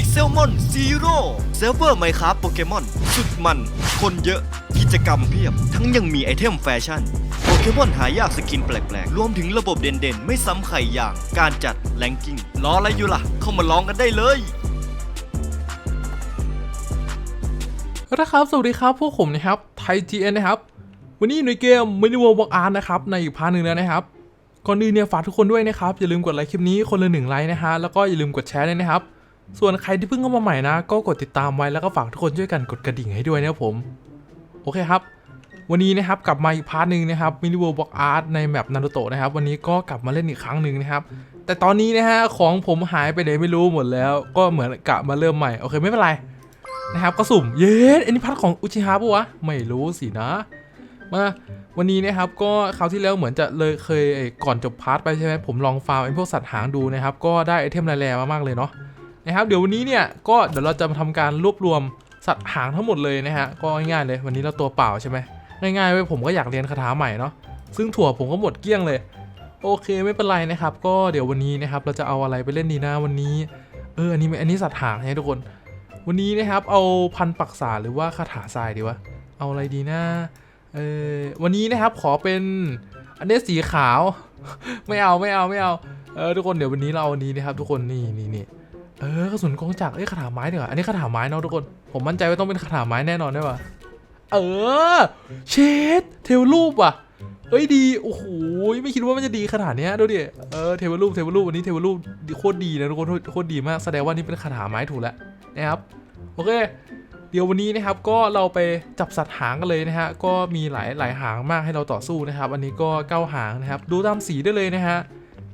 พิกเซลมอนซีโร่เซิร์ฟเวอร์ไมครับโปเกมอนสุดมัน คนเยอะกิจกรรมเพียบ ทั้งยังมีไอเทมแฟชั่น โปเกมอนหายากสกินแปลกๆ รวมถึงระบบเด่นๆ ไม่ซ้ำใครอย่างการจัดแรงกิ้งรออะไรอยู่ล่ะ เข้ามาลองกันได้เลยนะครับ สวัสดีครับ พวกผมนะครับไทย GN นนะครับ วันนี้อยู่ในเกม m i n i w o r l d Walk Art นะครับ ในอีกพาร์ทหนึ่งแล้วนะครับก่อนอื่นเนี่ยฝากทุกคนด้วยนะครับ อย่าลืมกดไลค์คลิปนี้คนละหนึ่งไลค์นะฮะแล้วก็อย่าลืมกดแชร์ด้วยนะครับ ส่วนใครที่เพิ่งเข้ามาใหม่นะ ก็กดติดตามไว้แล้วก็ฝากทุกคนช่วยกันกดกระดิ่งให้ด้วยนะครับผม โอเคครับ วันนี้นะครับกลับมาอีกพาร์ทหนึ่งนะครับ m i n i w o r l d Walk Art ในแมปนารูโตะนะครับ วันนี้ก็กลับมาเล่นอีกครั้งหนึ่งนะครับ แต่ตอนนี้นะฮะของผมหายไปไหนไม่รู้หมดแล้ว ก็เหมือนกะมาเริ่มใหม่โอเคไม่เป็นไรนะครับก็สุ่มเย้อันนี้พัดของอุชิฮะปะวะไม่รู้สินะมาวันนี้นะครับก็คราวที่แล้วเหมือนจะเลยเคยก่อนจบพาร์ทไปใช่ไหมผมลองฟาร์มไอ้พวกสัตว์หางดูนะครับก็ได้ไอเทมแร่ๆมามากเลยเนาะ นะครับเดี๋ยววันนี้เนี่ยก็เดี๋ยวเราจะมาทำการรวบรวมสัตว์หางทั้งหมดเลยนะฮะก็ง่ายๆเลยวันนี้เราตัวเปล่าใช่ไหมง่ายๆไว้ผมก็อยากเรียนคาถาใหม่เนาะซึ่งถั่วผมก็หมดเกลี้ยงเลย โอเคไม่เป็นไรนะครับ ก็เดี๋ยววันนี้นะครับเราจะเอาอะไรไปเล่นดีนะวันนี้เอออันนี้อันนี้สัตว์หางให้ทุกคน วันนี้นะครับเอาพันปักษาหรือว่าคาถาทรายดีวะเอาอะไรดีนะเออวันนี้นะครับขอเป็นอันนี้สีขาว ไม่เอาไม่เอาไม่เอาเออทุกคนเดี๋ยววันนี้เราเอาอันนี้นะครับ ทุกคนนี่นี่นี่ เออกระสุนกองจักรเอ้ยคาถาไม้เดี๋ยวาอันนี้คาถาไม้เนาะทุกคน ผมมั่นใจว่าต้องเป็นคาถาไม้แน่นอนได้ป่ะเออ เชดเทวรูปว่ะเอ้ยดีโอ้โหไม่คิดว่ามันจะดีขนาดเนี้ยดูดิเออเทวรูปเทวรูปวันนี้เทวรูปโคตรดีนะทุกคนโคตรดีมากแสดงว่านี่เป็นคาถาไม้ถูกแล้วนะครับโอเค เดี๋ยววันนี้นะครับก็เราไปจับสัตว์หางกันเลยนะฮะก็มีหลายหลายหางมากให้เราต่อสู้นะครับ อันนี้ก็เก้าหางนะครับ ดูตามสีได้เลยนะฮะ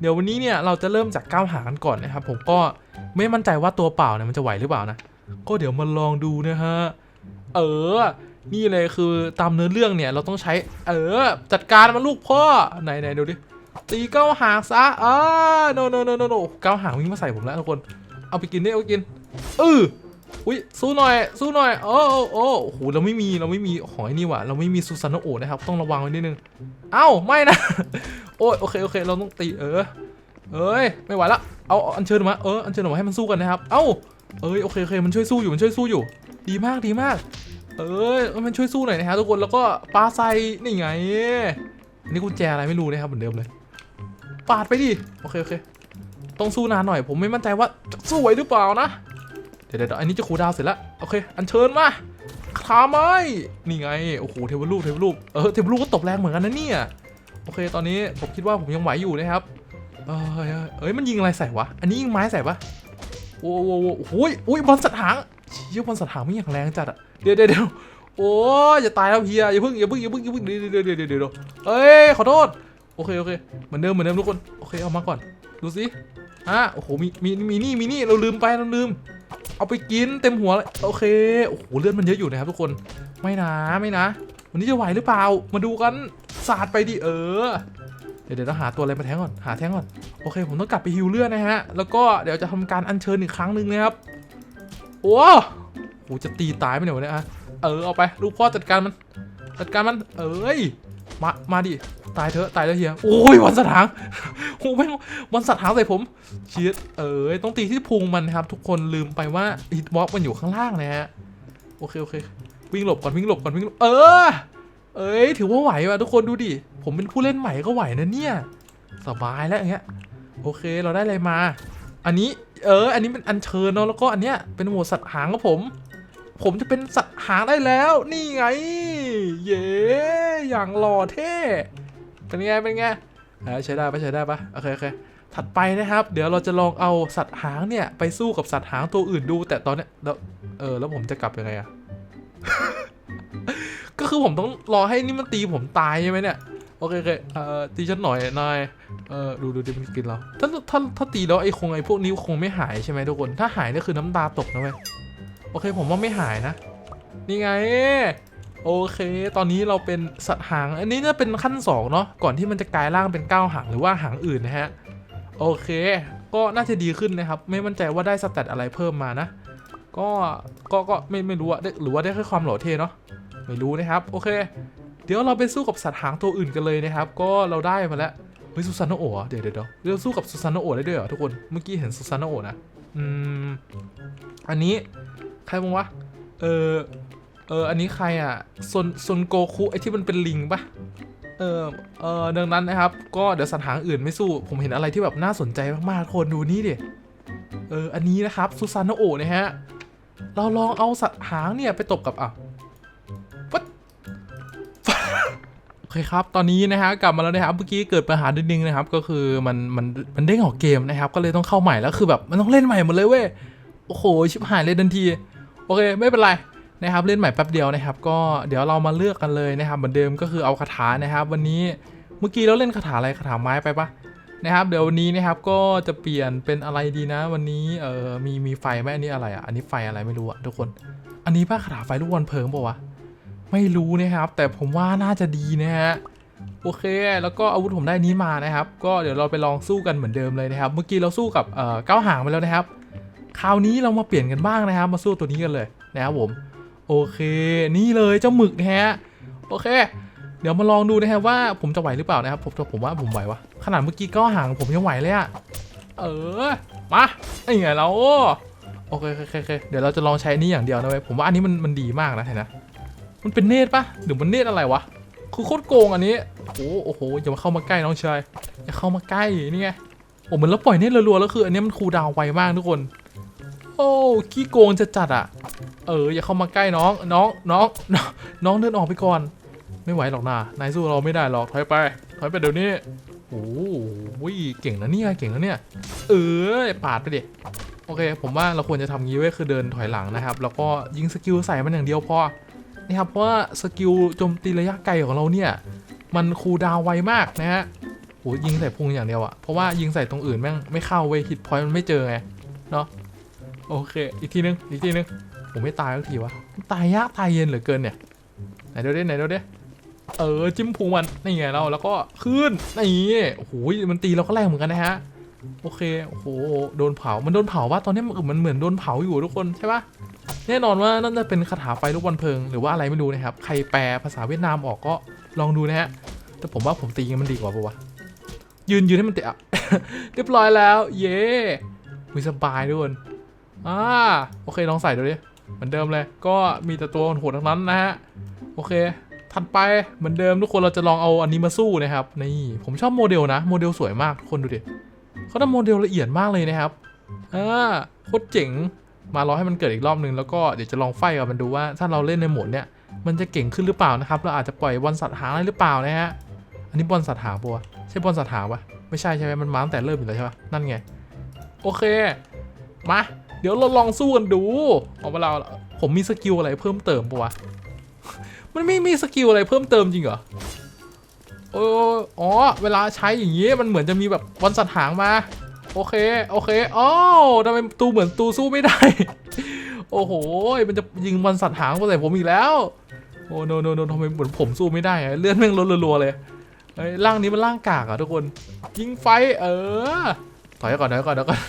เดี๋ยววันนี้เนี่ยเราจะเริ่มจากก้าวหางกันก่อนนะครับ ผมก็ไม่มั่นใจว่าตัวเปล่าเนี่ยมันจะไหวหรือเปล่านะ ก็เดี๋ยวมาลองดูนะฮะ เออ นี่เลยคือตามเนื้อเรื่องเนี่ยเราต้องใช้ เออ จัดการมันลูกพ่อ ไหนไหนดูดิ ตีก้าวหางซะ อ่าโนโนโนโนโนก้าวหางวิ่งมาใส่ผมแล้วทุกคน เอาไปกินได้เอาไปกินเออ อุ้ยสู้หน่อย สู้หน่อย โอ้โอ้โอ้โห เราไม่มี เราไม่มีหอยนี่หว่ะเราไม่มีซูซานโนโอนะครับ ต้องระวังไว้นิดนึง เอ้า ไม่นะ โอ้ย โอเค โอเค เราต้องตี เออ เอ้ย ไม่ไหวละ เอาเอาอัญเชิญมา เออ อัญเชิญมาให้มันสู้กันนะครับ เอ้า เอ้ย โอเค โอเค มันช่วยสู้อยู่ มันช่วยสู้อยู่ ดีมาก ดีมาก เอ้ย มันช่วยสู้หน่อยนะฮะทุกคน แล้วก็ปลาใส่นี่ไง อันนี้กุญแจอะไรไม่รู้นะครับเหมือนเดิมเลย ปาดไปดิ โอเค โอเค ต้องสู้นานหน่อย ผมไม่มั่นใจว่าจะสู้ไหวหรือเปล่านะ เดี๋ยวเดี๋ยวอันนี้จะคูดาวเสร็จแล้วโอเค อันเชิญมาคาไม้นี่ไง โอ้โห เทวรูป เทวรูป เออ เทวรูปก็ตบแรงเหมือนกันนะเนี่ย โอเค ตอนนี้ผมคิดว่าผมยังไหวอยู่นะครับ เอ้ยเอ้ยเอ้ยมันยิงอะไรใส่วะ อันนี้ยิงไม้ใส่ปะโอ้โหโอ้โหโอ้โหอุ้ยบอลสัตว์หางเชี่ยบอลสัตว์หางไม่อย่างแรงจัดอะเดี๋ยวเดี๋ยวโอ้ยอย่าตายแล้วเฮีย อย่าเพิ่ง อย่าเพิ่ง อย่าเพิ่ง อย่าเพิ่งเดี๋ยวเดี๋ยวเดี๋ยวเดี๋ยวเดี๋ยวเอ้ย ขอโทษ โอเค โอเค เหมือนเดิม เหมือนเดิมทุกคน โอเค เอามาก่อน ดูสิอะโอ้โห มี มี มีนี่ มีนี่ เราลืมไป เราลืม เอาไปกินเต็มหัวเลยโอเคโอ้โหเลือดมันเยอะอยู่นะครับทุกคนไม่นะไม่นะ วันนี้จะไหวหรือเปล่ามาดูกันสาดไปดิเออ เดี๋ยวเดี๋ยวต้องหาตัวอะไรมาแทงก่อนหาแทงก่อนโอเคผมต้องกลับไปฮิวเลือดนะฮะแล้วก็เดี๋ยวจะทำการอัญเชิญอีกครั้งหนึ่งนะครับโอ้โหจะตีตายไปเนี่ยวะเนี่ยอะเออเอาไปลูกพ่อจัดการมันจัดการมันเอ้ยมามาดิ ตายเถอะตายแล้วเฮียโอ้ยวันสถางโอ้แม่งวันสัตว์หางใส่ผมเชียเอ้ยต้องตีที่พุงมันนะครับ ทุกคนลืมไปว่าฮิตบ็อกมันอยู่ข้างล่างนะฮะโอเคโอเค วิ่งหลบก่อนวิ่งหลบก่อนวิ่งหลบเออ เอ้ยถือว่าไหวว่ะทุกคนดูดิผมเป็นผู้เล่นใหม่ก็ไหวนะเนี่ย สบายแล้วอย่างเงี้ยโอเคเราได้อะไรมา อันนี้เออ อันนี้เป็นอัญเชิญเนาะแล้วก็อันเนี้ยเป็นหมวดสัตว์หางของผม ผมจะเป็นสัตว์หางได้แล้ว นี่ไง เย้อย่างหล่อเท่ เป็นไง เป็นไงใช้ได้ปะใช้ได้ปะโอเคโอเคถัดไปนะครับ เดี๋ยวเราจะลองเอาสัตว์หางเนี่ยไปสู้กับสัตว์หางตัวอื่นดู แต่ตอนเนี้ยแล้วเออแล้วผมจะกลับยังไงอะก็คือผมต้องรอให้นี่มันตีผมตายใช่ไหมเนี่ยโอเคโอเคเออตีฉันหน่อยนายเออดูดูดิมันกินเราถ้าถ้าถ้าตีแล้วไอ้คงไอ้พวกนี้คงไม่หายใช่ไหมทุกคนถ้าหายนี่คือน้ำตาตกนะเว้ยโอเคผมว่าไม่หายนะ นี่ไง โอเค ตอนนี้เราเป็นสัตว์หาง อันนี้น่าเป็นขั้น2เนาะ ก่อนที่มันจะกลายร่างเป็นก้าวหางหรือว่าหางอื่นนะฮะ โอเค ก็น่าจะดีขึ้นนะครับ ไม่มั่นใจว่าได้สแตตอะไรเพิ่มมานะ ก็ ก็ ก็ไม่ไม่รู้อะได้หรือว่าได้แค่ความหล่อเท่เนาะ ไม่รู้นะครับ โอเค เดี๋ยวเราไปสู้กับสัตว์หางตัวอื่นกันเลยนะครับ ก็เราได้มาแล้วเฮ้ยซูซานโนโอะเดี๋ยวเดี๋ยวเดี๋ยวเราสู้กับซูซานโนโอะได้ด้วยเหรอทุกคน เมื่อกี้เห็นซูซานโนโอะนะ อืม อันนี้ใครบ้างวะ เออ เออ อันนี้ใครอะซนซนโกคุไอที่มันเป็นลิงปะเออ เออดังนั้นนะครับ ก็เดี๋ยวสัตว์หางอื่นไม่สู้ ผมเห็นอะไรที่แบบน่าสนใจมากๆคนดูนี่ดิ เออ อันนี้นะครับซูซานโอนะฮะ เราลองเอาสัตว์หางเนี่ยไปตบกับอะปั๊ดโอเคครับ ตอนนี้นะฮะกลับมาแล้วนะครับ เมื่อกี้เกิดปัญหานิดนึงนะครับ ก็คือมันมันมันเด้งออกเกมนะครับ ก็เลยต้องเข้าใหม่แล้วคือแบบมันต้องเล่นใหม่หมดเลยเว้ย โอ้โห ชิบหายเลยทันที โอเค ไม่เป็นไร นะครับเล่นใหม่แป๊บเดียวนะครับ ก็เดี๋ยวเรามาเลือกกันเลยนะครับเหมือนเดิมก็คือเอาคาถานะครับ วันนี้เมื่อกี้เราเล่นคาถาอะไรคาถาไม้ไปปะนะครับ เดี๋ยววันนี้นะครับก็จะเปลี่ยนเป็นอะไรดีนะ วันนี้เออมีมีไฟไหมอันนี้อะไรอะอันนี้ไฟอะไรไม่รู้อะทุกคน อันนี้ป้าคาถาไฟลูกบอลเพลิงปะวะไม่รู้นะครับ แต่ผมว่าน่าจะดีนะฮะโอเค แล้วก็อาวุธผมได้นี้มานะครับ ก็เดี๋ยวเราไปลองสู้กันเหมือนเดิมเลยนะครับ เมื่อกี้เราสู้กับเอ่อก้าวหางไปแล้วนะครับ คราวนี้เรามาเปลี่ยนกันบ้างนะครับ มาสู้ตัวนี้กันเลยนะครับผม โอเค นี่เลยเจ้าหมึกนะฮะโอเค เดี๋ยวมาลองดูนะครับว่าผมจะไหวหรือเปล่านะครับผมผมว่าผมไหววะขนาดเมื่อกี้ก็ห่างผมยังไหวเลยอะเออมาไอ้ไงเราโอเคโอเคโอเคเดี๋ยวเราจะลองใช้นี่อย่างเดียวนะเว้ยผมว่าอันนี้มันมันดีมากนะเห็นนะมันเป็นเนตรปะหรือมันเนตรอะไรวะคือโคตรโกงอันนี้โอ้โหอย่ามาเข้ามาใกล้น้องชายอย่าเข้ามาใกล้นี่ไงโอ้เหมือนเราปล่อยเนตรรัวๆแล้วคืออันนี้มันคูดาวไวมากทุกคน โอ้ขี้โกงจะจัดอะ เออ อย่าเข้ามาใกล้น้อง น้องน้องน้องเดินออกไปก่อน ไม่ไหวหรอกนะนายสู้เราไม่ได้หรอกถอยไปถอยไปเดี๋ยวนี้โอ้โหเก่งนะเนี่ยเก่งนะเนี่ย เออปาดไปดิโอเค ผมว่าเราควรจะทำงี้ไว้คือเดินถอยหลังนะครับ แล้วก็ยิงสกิลใส่มันอย่างเดียวพอนะครับเพราะว่าสกิลโจมตีระยะไกลของเราเนี่ยมันคูดาวไวมากนะฮะโอ้ยิงใส่พุงอย่างเดียวอะเพราะว่ายิงใส่ตรงอื่นแม่งไม่เข้าเว้ยฮิตพอยต์มันไม่เจอไงเนาะ โอเค อีกทีนึง อีกทีนึง ผมไม่ตายสักทีวะ ตายยากตายเย็นเหลือเกินเนี่ย ไหนเดี๋ยวดิไหนเดี๋ยวดิเออจิ้มพุงมันนี่ไงเราแล้วก็ขึ้นนี่โอ้โหมันตีเราก็แรงเหมือนกันนะฮะโอเคโอ้โหโดนเผา มันโดนเผาว่าตอนนี้มันเหมือนโดนเผาอยู่ทุกคนใช่ปะแน่นอนว่านั่นจะเป็นคาถาไฟลูกบอลเพลิงหรือว่าอะไรไม่รู้นะครับใครแปลภาษาเวียดนามออกก็ลองดูนะฮะแต่ผมว่าผมตีมันดีกว่าปะวะยืนยืนให้มันเตะอะเรียบร้อยแล้ว เย้มีสบายทุกคน อ่าโอเคลองใส่ดูดิเหมือนเดิมเลย ก็มีแต่ตัวโหดทั้งนั้นนะฮะโอเค ถัดไปเหมือนเดิมทุกคนเราจะลองเอาอันนี้มาสู้นะครับนี่ผมชอบโมเดลนะโมเดลสวยมากทุกคนดูดิเขาทำโมเดลละเอียดมากเลยนะครับอ่าโคตรเจ๋งมารอให้มันเกิดอีกรอบหนึ่งแล้วก็เดี๋ยวจะลองไฟกับมันดูว่าถ้าเราเล่นในโหมดเนี้ยมันจะเก่งขึ้นหรือเปล่านะครับเราอาจจะปล่อยบอลสัตว์หางอะไรหรือเปล่านะฮะอันนี้บอลสัตว์หางปะวะใช่บอลสัตว์หางปะไม่ใช่ใช่ไหมมันมาตั้งแต่เริ่มอยู่แล้วใช่ปะนั่นไงโอเคมา ดี๋ยวเราลองสู้กันดูเอาเวลาผมมีสกิลอะไรเพิ่มเติมปะวะ มันไม่มีสกิลอะไรเพิ่มเติมจริงเหรอโอ้อ๋อ เวลาใช้อย่างงี้มันเหมือนจะมีแบบวันสัตว์หางมา โอเค โอเคอ๋อทำไมตูเหมือนตูสู้ไม่ได้ โอ้โห มันจะยิงวันสัตว์หางมาใส่ผมอีกแล้ว โอ้โนโนโนทำไมเหมือนผมสู้ไม่ได้เลื่อนแม่งลดรัวๆเลยเฮ้ร่างนี้มันร่างกากอะทุกคน ยิงไฟ เออ ถอยก่อนถอยก่อนเดี๋ยก่อน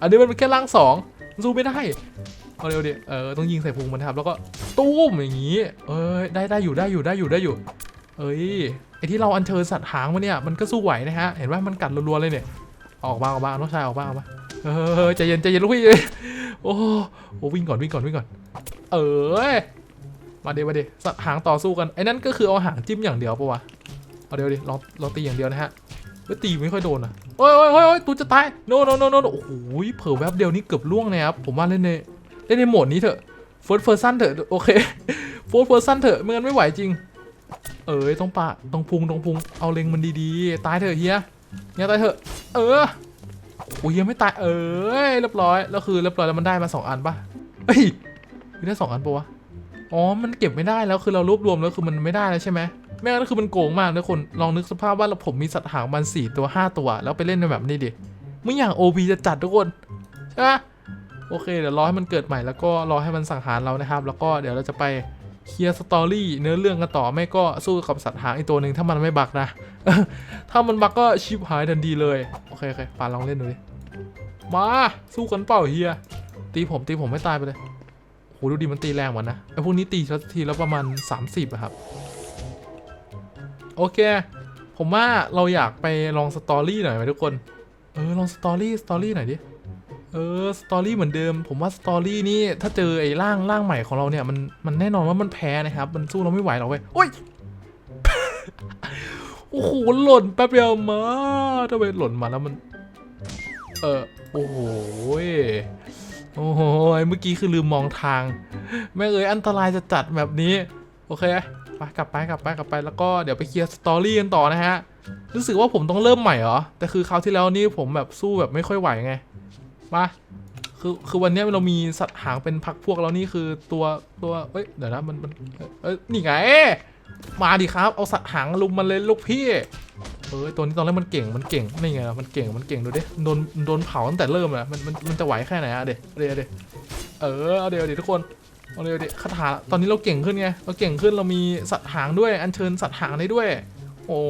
อันนี้มันเป็นแค่ร่างสอง สู้ไม่ได้เอาเร็วดิเออต้องยิงใส่พุงมันครับแล้วก็ตุ้มอย่างนี้ เอ้ยได้ได้อยู่ได้อยู่ได้อยู่ได้อยู่ เอ้ยไอที่เราอัญเชิญสัตว์หางมาเนี่ยมันก็สู้ไหวนะฮะเห็นว่ามันกัดรัวๆเลยเนี่ยออกมาออกมาน้องชายออกมาออกมาเออใจเย็นใจเย็นลูกพี่โอ้โหวิ่งก่อนวิ่งก่อนวิ่งก่อน เออมาเดี๋ยวมาเดี๋ยวสัตว์หางต่อสู้กันไอ้นั่นก็คือเอาหางจิ้มอย่างเดียวปะวะเอาเดี๋ยวดิลองลองตีอย่างเดียวนะฮะ เฮ้ยตีไม่ค่อยโดนอะโอ้ยโอ้ยโอ้ยตูจะตายโนโนโนโนโอ้โหเผลอแวบเดียวนี่เกือบล่วงเลยครับผมว่าเล่นในเล่นในโหมดนี้เถอะ first person เถอะโอเค first person เถอะไม่งั้นไม่ไหวจริง เอ้ยต้องปะต้องพุงต้องพุงเอาเล็งมันดีๆ ตายเถอะเฮียเฮียตายเถอะ เออโอ้ยเฮียไม่ตายเอ้ยเรียบร้อยแล้วคือเรียบร้อยแล้วมันได้มาสองอันปะเอ้ยได้สองอันปะวะอ๋อมันเก็บไม่ได้แล้วคือเรารวบรวมแล้วคือมันไม่ได้แล้วใช่ไหม แม่งั้นคือมันโกงมากนะคนลองนึกสภาพว่าเราผมมีสัตว์หางมันสี่ตัวห้าตัว แล้วไปเล่นในแบบนี้ดิมึงอย่าง OP จะจัดทุกคนใช่ปะโอเคเดี๋ยวรอให้มันเกิดใหม่แล้วก็รอให้มันสังหารเรานะครับ แล้วก็เดี๋ยวเราจะไปเคลียร์สตอรี่เนื้อเรื่องกันต่อไม่ก็สู้กับสัตว์หางอีกตัวหนึ่งถ้ามันไม่บักนะ ถ้ามันบักก็ชิบหายทันทีเลย โอเคโอเคปานลองเล่นดูดิมาสู้กันเปล่าเฮียตีผมตีผมไม่ตายไปเลยโหดูดิมันตีแรงเหมือนนะไอพวกนี้ตีทีและประมาณ 30อะครับ โอเค ผมว่าเราอยากไปลองสตอรี่หน่อยไหมทุกคน เออลองสตอรี่สตอรี่หน่อยดิ เออสตอรี่เหมือนเดิม ผมว่าสตอรี่นี่ถ้าเจอไอ้ร่างร่างใหม่ของเราเนี่ยมันมันแน่นอนว่ามันแพ้นะครับ มันสู้เราไม่ไหวหรอกเว้ยโอ้ยโอ้โหหล่นแป๊บเดียวมาทำไมหล่นมาแล้วมัน เออโอ้โหโอ้โหเมื่อกี้คือลืมมองทาง แม่เอ้ยอันตรายจะจัดแบบนี้ โอเค ไปกลับไปกลับไปกลับไปแล้วก็เดี๋ยวไปเคลียร์สตอรี่กันต่อนะฮะ รู้สึกว่าผมต้องเริ่มใหม่เหรอ แต่คือคราวที่แล้วนี่ผมแบบสู้แบบไม่ค่อยไหวไง มา คือคือวันนี้เรามีสัตว์หางเป็นพักพวกแล้วนี่คือตัวตัวเอ้ยเดี๋ยวนะมันมันเอ้ยนี่ไง มาดิครับ เอาสัตว์หางลุมมันเลยลูกพี่ เอ้ยตัวนี้ตอนแรกมันเก่งมันเก่งนี่ไงมันเก่งมันเก่งดูดิโดนโดนเผาตั้งแต่เริ่มอะมันมันมันจะไหวแค่ไหนอะเดี๋ยวเดี๋ยวเดี๋ยวเออเอาเดี๋ยวเดี๋ยวทุกคน เอาเดี๋ยวดี๋ยวคาถาตอนนี้เราเก่งขึ้นไงเราเก่งขึ้นเรามีสัตว์หางด้วย อัญเชิญสัตว์หางได้ด้วย โอ้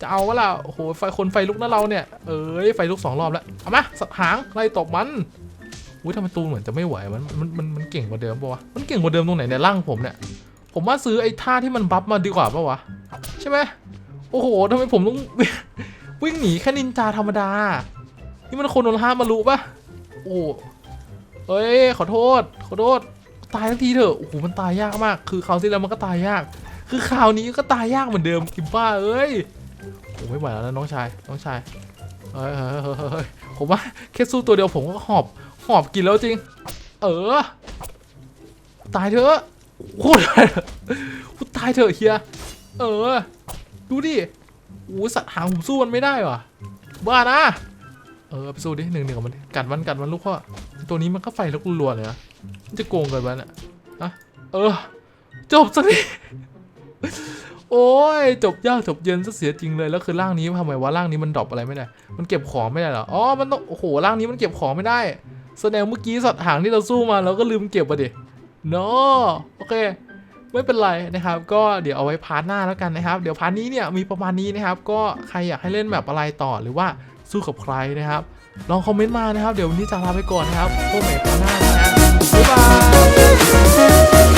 จะเอาวะล่ะโอ้โหไฟคนไฟลุกนะเราเนี่ยเอ้ยไฟลุกสองรอบแล้วเอามาสัตว์หางไล่ตบมันอุ้ยทำไมตูนเหมือนจะไม่ไหวมันมันมันมันเก่งกว่าเดิมปะวะมันเก่งกว่าเดิมตรงไหนในร่างผมเนี่ยผมว่าซื้อไอ้ท่าที่มันบัฟมาดีกว่าปะวะใช่ไหมโอ้โหทำไมผมต้องวิ่งหนีแค่นินจาธรรมดา นี่มันคนโดนห้ามมารู้ปะโอ้เอ้ยขอโทษ ขอโทษ ตายทันทีเถอะโอ้โหมันตายยากมาก คือคราวที่แล้วมันก็ตายยาก คือคราวนี้ก็ตายยากเหมือนเดิมกิบบ้าเอ้ยโอ้ไม่ไหวแล้วนะน้องชายน้องชายเฮ้ยเฮ้ยเฮ้ยผมว่าแค่สู้ตัวเดียวผมก็หอบหอบกินแล้วจริง เออ ตายเถอะโคตรตายเถอะตายเถอะเฮียเออ ดูดิโอ้สัตว์หางผมสู้มันไม่ได้ว่ะบ้านะ เออไปสู้ดิหนึ่งหนึ่งกับมันดิกัดมันกัดมันลูกพ่อตัวนี้มันก็ไฟลุกรัวๆเลยนะมันจะโกงเกินไปน่ะอะเออ จบสักทีโอ้ยจบยากจบเย็นซะเสียจริงเลยแล้วคือร่างนี้ทำไมวะร่างนี้มันดรอปอะไรไม่ได้ มันเก็บของไม่ได้เหรออ๋อมันต้องโอ้โหร่างนี้มันเก็บของไม่ได้ แสดงเมื่อกี้สัตว์หางที่เราสู้มาเราก็ลืมเก็บไปดิเนาะโอเคไม่เป็นไรนะครับ ก็เดี๋ยวเอาไว้พาร์ทหน้าแล้วกันนะครับ เดี๋ยวพาร์ทนี้เนี่ยมีประมาณนี้นะครับ ก็ใครอยากให้เล่นแบบอะไรต่อหรือว่า สู้กับใครนะครับ ลองคอมเมนต์มานะครับ เดี๋ยววันนี้จะลาไปก่อนนะครับพบใหม่ครั้หน้านะบ๊ายบาย